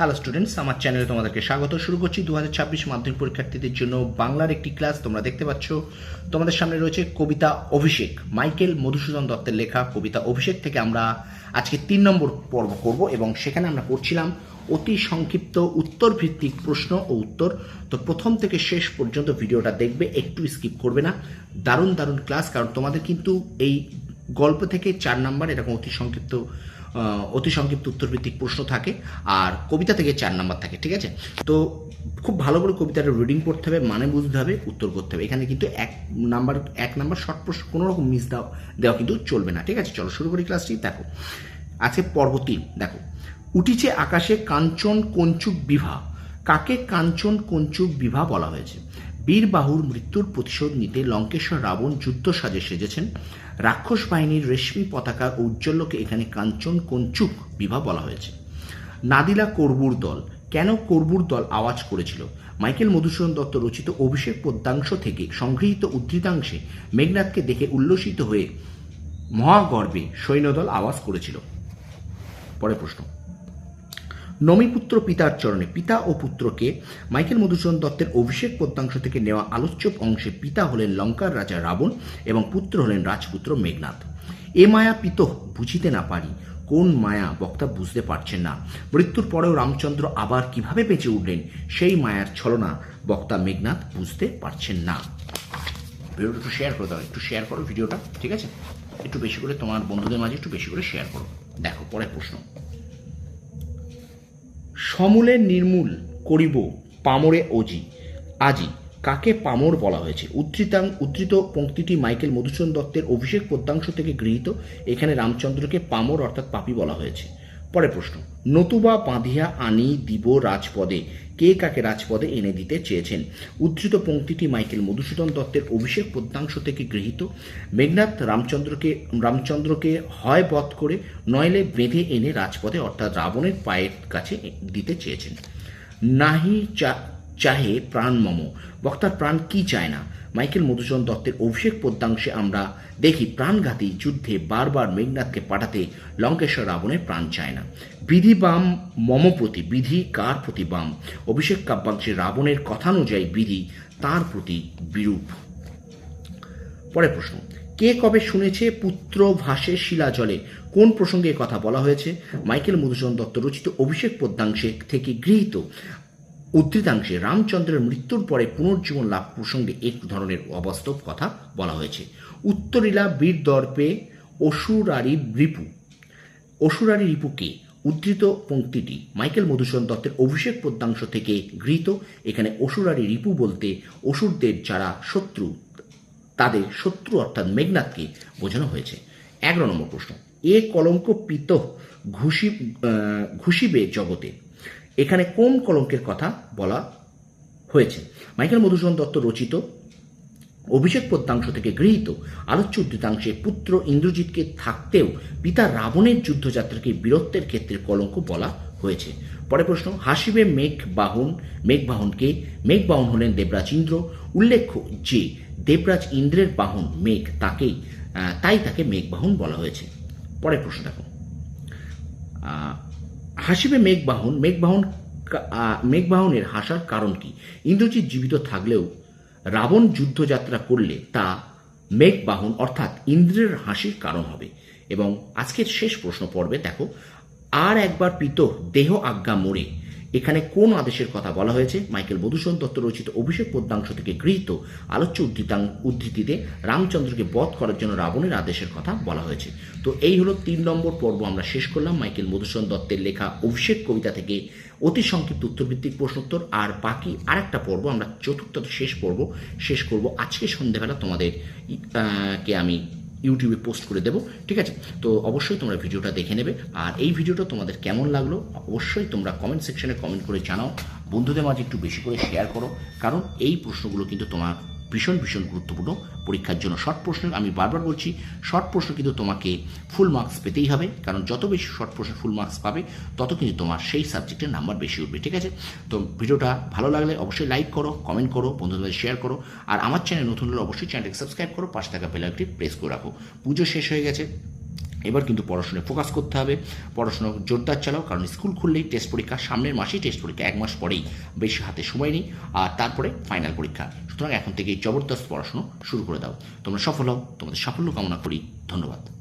Hello students আমার চ্যানেলে তোমাদেরকে স্বাগত। শুরু করছি দু হাজার ছাব্বিশ মাধ্যমিক পরীক্ষার্থীদের জন্য বাংলার একটি ক্লাস তোমরা দেখতে পাচ্ছ। তোমাদের সামনে রয়েছে কবিতা অভিষেক। মাইকেল মধুসূদন দত্তের লেখা কবিতা অভিষেক থেকে আমরা আজকে তিন নম্বর পর্ব করব এবং সেখানে আমরা পড়ছিলাম অতি সংক্ষিপ্ত উত্তর ভিত্তিক প্রশ্ন ও উত্তর। তো প্রথম থেকে শেষ পর্যন্ত ভিডিওটা দেখবে, একটু স্কিপ করবে না। দারুণ দারুণ ক্লাস কারণ তোমাদের কিন্তু এই গল্প থেকে চার নাম্বার এরকম অতি সংক্ষিপ্ত অতি সংক্ষিপ্ত উত্তরভিত্তিক প্রশ্ন থাকে আর কবিতা থেকে চার নাম্বার থাকে, ঠিক আছে? তো খুব ভালো করে কবিতাটা রিডিং করতে হবে মানে বুঝতে হবে, উত্তর করতে হবে। এখানে কিন্তু এক নাম্বার এক নাম্বার শর্ট প্রশ্ন কোনো রকম মিস দেওয়া দেওয়া কিন্তু চলবে না, ঠিক আছে? চলো শুরু করি ক্লাসটি দেখো। আছে পর্ব তিন, দেখো। উঠিছে আকাশে কাঞ্চন কঞ্চুক বিভা, কাকে কাঞ্চন কঞ্চুক বিভা বলা হয়েছে? বীরবাহুর মৃত্যুর প্রতিশোধ নিতে লঙ্কেশ্বর রাবণ যুদ্ধ সাজে সেজেছেন। রাক্ষস বাহিনীর রেশমি পতাকার ঔজ্জ্বল্যকে এখানে কাঞ্চন কঞ্চুক বিভা বলা হয়েছে। নাদিলা করবুর দল, কেন করবুর দল আওয়াজ করেছিল? মাইকেল মধুসূদন দত্ত রচিত অভিষেক পদ্যাংশ থেকে সংগৃহীত উদ্ধৃতাংশে মেঘনাথকে দেখে উল্লসিত হয়ে মহাগর্বে সৈন্যদল আওয়াজ করেছিল। পরে প্রশ্ন। নমিপুত্র পিতার চরণে পিতা ও পুত্রকে মাইকেল মধুসূদন দত্তের অভিষেক পদ্যাংশ থেকে নেওয়া আলোচ্য অংশে পিতা হলেন লঙ্কার রাজা রাবণ এবং পুত্র হলেন রাজপুত্র মেঘনাথ। এ মায়া পিত বুঝিতে না পারি, কোন মায়া বক্তা বুঝতে পারছেন না। মৃত্যুর পরেও রামচন্দ্র আবার কীভাবে বেঁচে উঠলেন, সেই মায়ার ছলনা বক্তা মেঘনাথ বুঝতে পারছেন না। ভিডিওটা একটু শেয়ার করে দাও, একটু শেয়ার করো ভিডিওটা, ঠিক আছে? একটু বেশি করে তোমার বন্ধুদের মাঝে একটু বেশি করে শেয়ার করো। দেখো, পরের প্রশ্ন। সমূলে নির্মূল করিব পামরে অজি আজি কাকে পামর বলা হয়েছে? উদ্ধৃতাং, উদ্ধৃত পঙ্ক্তিটি মাইকেল মধুসূদন দত্তের অভিষেক পদ্যাংশ থেকে গৃহীত। এখানে রামচন্দ্রকে পামর অর্থাৎ পাপি বলা হয়েছে। পরের প্রশ্ন। নতুবা বাঁধিয়া আনি দিব রাজপদে। কে কাকে রাজপদে এনে দিতে চেয়েছেন? উদ্ধৃত পঙ্ক্তিটি মাইকেল মধুসূদন দত্তের অভিষেক পদ্যাংশ থেকে গৃহীত। মেঘনাথ রামচন্দ্রকে রামচন্দ্রকে হয় বধ করে নয়লে বেঁধে এনে রাজপদে অর্থাৎ রাবণের পায়ের কাছে দিতে চেয়েছেন। নাহি চা- চাহে প্রাণ মম। বক্তার প্রাণ কি চায় না? মাইকেল মধুসূদন দত্তের অভিষেক পদ্যাংশে আমরা দেখি প্রাণঘাতী যুদ্ধে বারবার মেঘনাথকে পাঠাতে লঙ্কেশ্বর রাবণের প্রাণ চায় না। বিধি বাম, মম প্রতি বিধি, কার প্রতি বাম? অভিষেক কাব্যাংশে রাবণের কথানুযায়ী বিধি, তার প্রতি বিরূপ। পরের প্রশ্ন, কে কবে শুনেছে পুত্র ভাসে শিলা জলে? কোন প্রসঙ্গে কথা বলা হয়েছে? মাইকেল মধুসূদন দত্ত রচিত অভিষেক পদ্যাংশে থেকে গৃহীত উদ্ধৃতাংশে রামচন্দ্রের মৃত্যুর পরে পুনর্জীবন লাভ প্রসঙ্গে এক ধরনের অবাস্তব কথা বলা হয়েছে। উত্তরীলা বীর দর্পে অসুরারি রিপু। অসুরারি রিপুকে উদ্ধৃত পঙ্ক্তিটি মাইকেল মধুসূদন দত্তের অভিষেক পদ্যাংশ থেকে গৃহীত। এখানে অসুরারি রিপু বলতে অসুরদের যারা শত্রু, তাদের শত্রু অর্থাৎ মেঘনাথকে বোঝানো হয়েছে। এগারো নম্বর প্রশ্ন, এ কলঙ্ক পিত ঘুষি ঘুষিবে জগতে এখানে কোন কলঙ্কের কথা বলা হয়েছে? মাইকেল মধুসূদন দত্ত রচিত, অভিষেক পদ্যাংশ থেকে গৃহীত, আলোচ্য উদ্ধৃতাংশে পুত্র ইন্দ্রজিৎকে থাকতেও পিতা রাবণের যুদ্ধযাত্রাকে বীরত্বের ক্ষেত্রে কলঙ্ক বলা হয়েছে। পরে প্রশ্ন, হাসিবে মেঘ বাহন, মেঘ বাহনকে, মেঘ বাহন হলেন দেবরাজ ইন্দ্র। উল্লেখ্য যে, দেবরাজ ইন্দ্রের বাহন মেঘ তাকেই তাই তাকে মেঘবাহন বলা হয়েছে। পরের প্রশ্ন দেখো হাসিবে মেঘবাহন মেঘবাহন মেঘবাহনের হাসার কারণ কি? ইন্দ্রজিৎ জীবিত থাকলেও রাবণ যুদ্ধযাত্রা করলে তা মেঘবাহন অর্থাৎ ইন্দ্রের হাসির কারণ হবে। এবং আজকের শেষ প্রশ্ন পর্বে দেখো, আর একবার পিত দেহ আজ্ঞা মোড়ে এখানে কোন আদেশের কথা বলা হয়েছে? মাইকেল মধুসূদন দত্ত রচিত অভিষেক পদ্যাংশ থেকে গৃহীত আলোচ্য উদ্ধৃতাং উদ্ধৃতিতে রামচন্দ্রকে বধ করার জন্য রাবণের আদেশের কথা বলা হয়েছে। তো এই হলো তিন নম্বর পর্ব, আমরা শেষ করলাম। মাইকেল মধুসূদন দত্তের লেখা অভিষেক কবিতা থেকে অতি সংক্ষিপ্ত উত্তরভিত্তিক প্রশ্নোত্তর। আর বাকি আরেকটা পর্ব, আমরা চতুর্থ শেষ পর্ব, শেষ করব আজকে সন্ধ্যেবেলা তোমাদের কে আমি ইউটিউবে পোস্ট করে দেবো, ঠিক আছে? তো অবশ্যই তোমরা ভিডিওটা দেখে নেবে। আর এই ভিডিওটা তোমাদের কেমন লাগল অবশ্যই তোমরা কমেন্ট সেকশনে কমেন্ট করে জানাও। বন্ধুদের মাঝে একটু বেশি করে শেয়ার করো। কারণ এই প্রশ্নগুলো কিন্তু তোমার ভীষণ ভীষণ গুরুত্বপূর্ণ পরীক্ষার জন্য শর্ট প্রশ্ন আমি বারবার বলছি শর্ট প্রশ্ন কিন্তু তোমাকে ফুল মার্কস পেতেই হবে, কারণ যত বেশি শর্ট প্রশ্ন ফুল মার্কস পাবে, তত কিন্তু তোমার সেই সাবজেক্টের নাম্বার বেশি উঠবে, ঠিক আছে? তো ভিডিওটা ভালো লাগলে অবশ্যই লাইক করো কমেন্ট করো, বন্ধুদের শেয়ার করো, আর আমার চ্যানেল নতুন হলে অবশ্যই চ্যানেলটাকে সাবস্ক্রাইব করো, পাশে থাকা বেলাইকটি প্রেস করে রাখো। পুজো শেষ হয়ে গেছে এবার কিন্তু পড়াশোনায় ফোকাস করতে হবে। পড়াশোনা জোরদার চালাও, কারণ স্কুল খুললেই টেস্ট পরীক্ষা, সামনের মাসেই টেস্ট পরীক্ষা, এক মাস পরেই বেশি হাতে সময় নেই। আর তারপরে ফাইনাল পরীক্ষা। সুতরাং এখন থেকেই জবরদস্ত পড়াশুনো শুরু করে দাও। তোমরা সফল হও, তোমাদের সাফল্য কামনা করি। ধন্যবাদ।